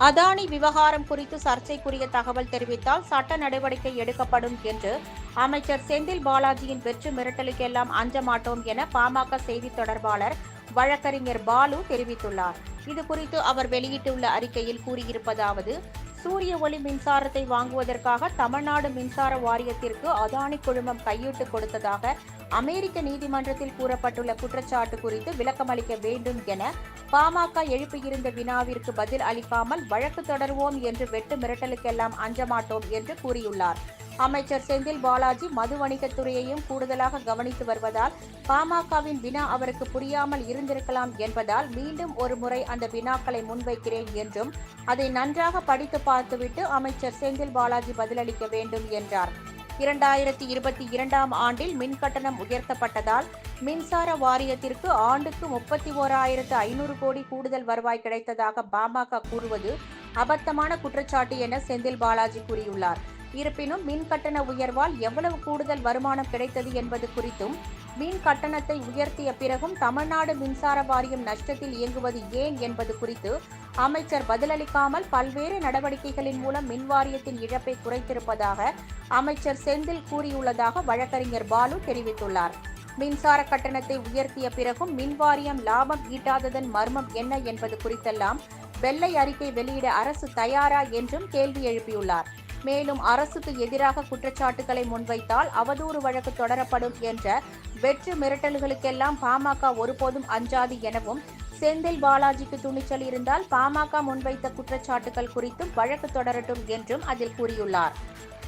அதானி விவகாரம் குறித்து சர்ச்சைக்குரிய தகவல் தெரிவித்தால் சட்ட நடவடிக்கை எடுக்கப்படும் என்று அமைச்சர் செந்தில் பாலாஜியின் வெற்று மிரட்டலுக்கெல்லாம் அஞ்ச மாட்டோம் என பாமக செய்தி தொடர்பாளர் வழக்கறிஞர் பாலு தெரிவித்துள்ளார். இது குறித்து அவர் வெளியிட்டுள்ள அறிக்கையில் கூறியிருப்பதாவது சூரிய ஒளி மின்சாரத்தை வாங்குவதற்காக தமிழ்நாடு மின்சார வாரியத்திற்கு அதானி குழுமம் கையிட்டு கொடுத்ததாக அமெரிக்க நீதிமன்றத்தில் கூறப்பட்டுள்ள குற்றச்சாட்டு குறித்து விளக்கமளிக்க வேண்டும் என பாமக எழுப்பியிருந்த வினாவிற்கு பதில் அளிக்காமல் வழக்கு தொடர்வோம் என்று வெட்டு மிரட்டலுக்கெல்லாம் அஞ்சமாட்டோம் என்று கூறியுள்ளார். அமைச்சர் செந்தில் பாலாஜி மது வணிகத்துறையையும் கூடுதலாக கவனித்து வருவதால் பாமகவின் வினா அவருக்கு புரியாமல் இருந்திருக்கலாம் என்பதால் மீண்டும் ஒரு முறை அந்த வினாக்களை முன்வைக்கிறேன் என்றும் அதை நன்றாக படித்து பார்த்துவிட்டு அமைச்சர் செந்தில் பாலாஜி பதிலளிக்க வேண்டும் என்றார். இரண்டாயிரத்தி இருபத்தி இரண்டாம் ஆண்டில் மின் கட்டணம் உயர்த்தப்பட்டதால் மின்சார வாரியத்திற்கு ஆண்டுக்கு முப்பத்தி ஓராயிரத்து ஐநூறு கோடி கூடுதல் வருவாய் கிடைத்ததாக பாமக கூறுவது அபத்தமான குற்றச்சாட்டு என செந்தில் பாலாஜி கூறியுள்ளார். இருப்பினும் மின் கட்டண உயர்வால் எவ்வளவு கூடுதல் வருமானம் கிடைத்தது என்பது குறித்தும் மின் கட்டணத்தை உயர்த்திய பிறகும் தமிழ்நாடு மின்சார வாரியம் நஷ்டத்தில் இயங்குவது ஏன் என்பது குறித்து அமைச்சர் பதிலளிக்காமல் பல்வேறு நடவடிக்கைகளின் மூலம் மின் வாரியத்தின் இழப்பை குறைத்திருப்பதாக அமைச்சர் செந்தில் கூறியுள்ளதாக வழக்கறிஞர் பாலு தெரிவித்துள்ளார். மின்சார கட்டணத்தை உயர்த்திய பிறகும் மின் வாரியம் லாபம் ஈட்டாததன் மர்மம் என்ன என்பது குறித்தெல்லாம் வெள்ளை அறிக்கை வெளியிட அரசு தயாரா என்றும் கேள்வி எழுப்பியுள்ளார். மேலும் அரசுக்கு எதிராக குற்றச்சாட்டுகளை முன்வைத்தால் அவதூறு வழக்கு தொடரப்படும் என்ற வெற்று மிரட்டல்களுக்கெல்லாம் பாமக ஒருபோதும் அஞ்சாது எனவும் செந்தில் பாலாஜிக்கு துணிச்சல் இருந்தால் பாமக முன்வைத்த குற்றச்சாட்டுகள் குறித்தும் வழக்கு தொடரட்டும் என்றும் அதில் கூறியுள்ளார்.